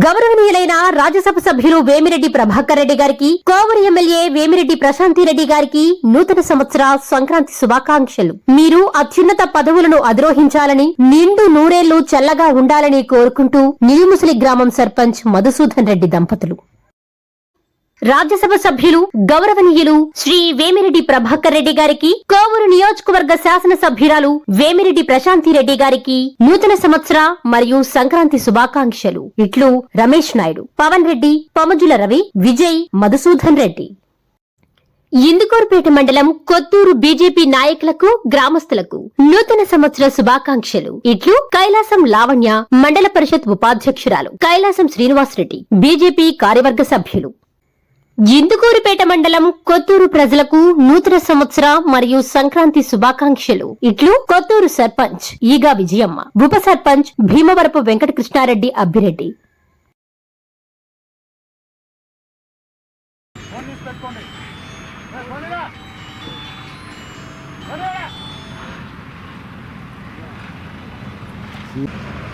గౌరవనీయులైన రాజ్యసభ సభ్యులు వేమిరెడ్డి ప్రభాకర్ రెడ్డి గారికి కోవూరు ఎమ్మెల్యే వేమిరెడ్డి ప్రశాంతి రెడ్డి గారికి నూతన సంవత్సర సంక్రాంతి శుభాకాంక్షలు. మీరు అత్యున్నత పదవులను అధిరోహించాలని నిండు నూరేళ్ళు చల్లగా ఉండాలని కోరుకుంటూ నిలుముసలి గ్రామం సర్పంచ్ మధుసూదన్ రెడ్డి దంపతులు. రాజ్యసభ సభ్యులు గౌరవనీయులు శ్రీ వేమిరెడ్డి ప్రభాకర్ రెడ్డి గారికి కోవూరు నియోజకవర్గ శాసన సభ్యురాలు వేమిరెడ్డి ప్రశాంతి రెడ్డి గారికి నూతన సంవత్సర మరియు సంక్రాంతి శుభాకాంక్షలు. ఇట్లు రమేష్ నాయుడు పవన్ రెడ్డి పమజుల రవి విజయ్ మధుసూదన్ రెడ్డి. ఇందుకూరుపేట మండలం కొత్తూరు బీజేపీ నాయకులకు గ్రామస్తులకు నూతన సంవత్సర శుభాకాంక్షలు. ఇట్లు కైలాసం లావణ్య మండల పరిషత్ ఉపాధ్యక్షురాలు కైలాసం శ్రీనివాసరెడ్డి బీజేపీ కార్యవర్గ సభ్యులు. జిందుకూరుపేట మండలం కొత్తూరు ప్రజలకు నూతన సంవత్సర మరియు సంక్రాంతి శుభాకాంక్షలు. ఇట్లు కొత్తూరు సర్పంచ్ ఈగా విజయమ్మ ఉప సర్పంచ్ భీమవరపు వెంకటకృష్ణారెడ్డి అభిరెడ్డి అబ్బిరెడ్డి. ఫోన్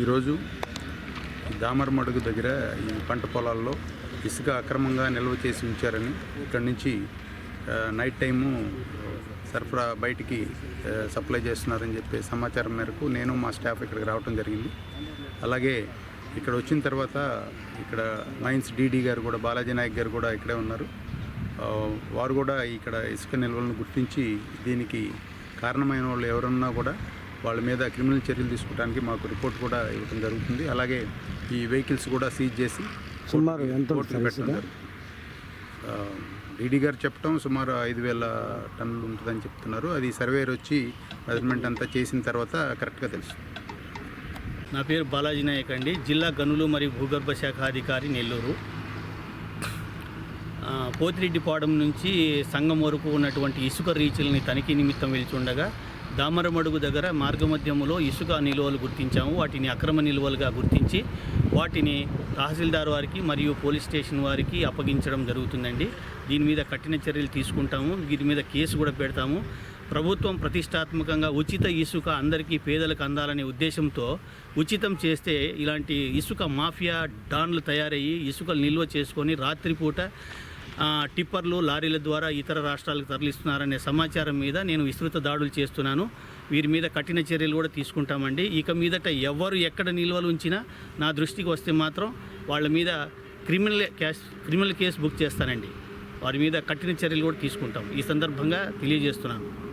ఈరోజు దామరమడుగు దగ్గర ఈ పంట పొలాల్లో ఇసుక అక్రమంగా నిల్వ చేసి ఉంచారని ఇక్కడి నుంచి నైట్ టైము సరఫరా బయటికి సప్లై చేస్తున్నారని చెప్పే సమాచారం మేరకు నేను మా స్టాఫ్ ఇక్కడికి రావడం జరిగింది. అలాగే ఇక్కడ వచ్చిన తర్వాత ఇక్కడ మైన్స్ డీడీ గారు కూడా బాలాజీ నాయక్ గారు కూడా ఇక్కడే ఉన్నారు. వారు కూడా ఇక్కడ ఇసుక నిల్వలను గుర్తించి దీనికి కారణమైన వాళ్ళు ఎవరున్నా కూడా వాళ్ళ మీద క్రిమినల్ చర్యలు తీసుకోవడానికి మాకు రిపోర్ట్ కూడా ఇవ్వడం జరుగుతుంది. అలాగే ఈ వెహికల్స్ కూడా సీజ్ చేసి సుమారు ఎంత డీడీ గారు చెప్పడం సుమారు ఐదు వేల టన్నులు ఉంటుందని చెప్తున్నారు. అది సర్వేయర్ వచ్చి మెజర్మెంట్ అంతా చేసిన తర్వాత కరెక్ట్గా తెలుస్తుంది. నా పేరు బాలాజీ నాయక్ అండి. జిల్లా గనులు మరియు భూగర్భ శాఖ అధికారి నెల్లూరు. పోతిరెడ్డిపాడెం నుంచి సంగం వరకు ఉన్నటువంటి ఇసుక రీచ్లని తనిఖీ నిమిత్తం వెళ్చి ఉండగా దామరమడుగు దగ్గర మార్గమధ్యములో ఇసుక నిల్వలు గుర్తించాము. వాటిని అక్రమ నిల్వలుగా గుర్తించి వాటిని తహసీల్దార్ వారికి మరియు పోలీస్ స్టేషన్ వారికి అప్పగించడం జరుగుతుందండి. దీని మీద కఠిన చర్యలు తీసుకుంటాము. దీని మీద కేసు కూడా పెడతాము. ప్రభుత్వం ప్రతిష్టాత్మకంగా ఉచిత ఇసుక అందరికీ పేదలకు అందాలనే ఉద్దేశంతో ఉచితం చేస్తే ఇలాంటి ఇసుక మాఫియా డాన్లు తయారయ్యి ఇసుకలు నిల్వ చేసుకొని రాత్రిపూట టిప్పర్లు లారీల ద్వారా ఇతర రాష్ట్రాలకు తరలిస్తున్నారనే సమాచారం మీద నేను విస్తృత దాడులు చేస్తున్నాను. వీరి మీద కఠిన చర్యలు కూడా తీసుకుంటామండి. ఇక మీదట ఎవరు ఎక్కడ నిల్వలు ఉంచినా నా దృష్టికి వస్తే మాత్రం వాళ్ళ మీద criminal cash criminal case book చేస్తానండి. వారి మీద కఠిన చర్యలు కూడా తీసుకుంటాం. ఈ సందర్భంగా తెలియజేస్తున్నాను.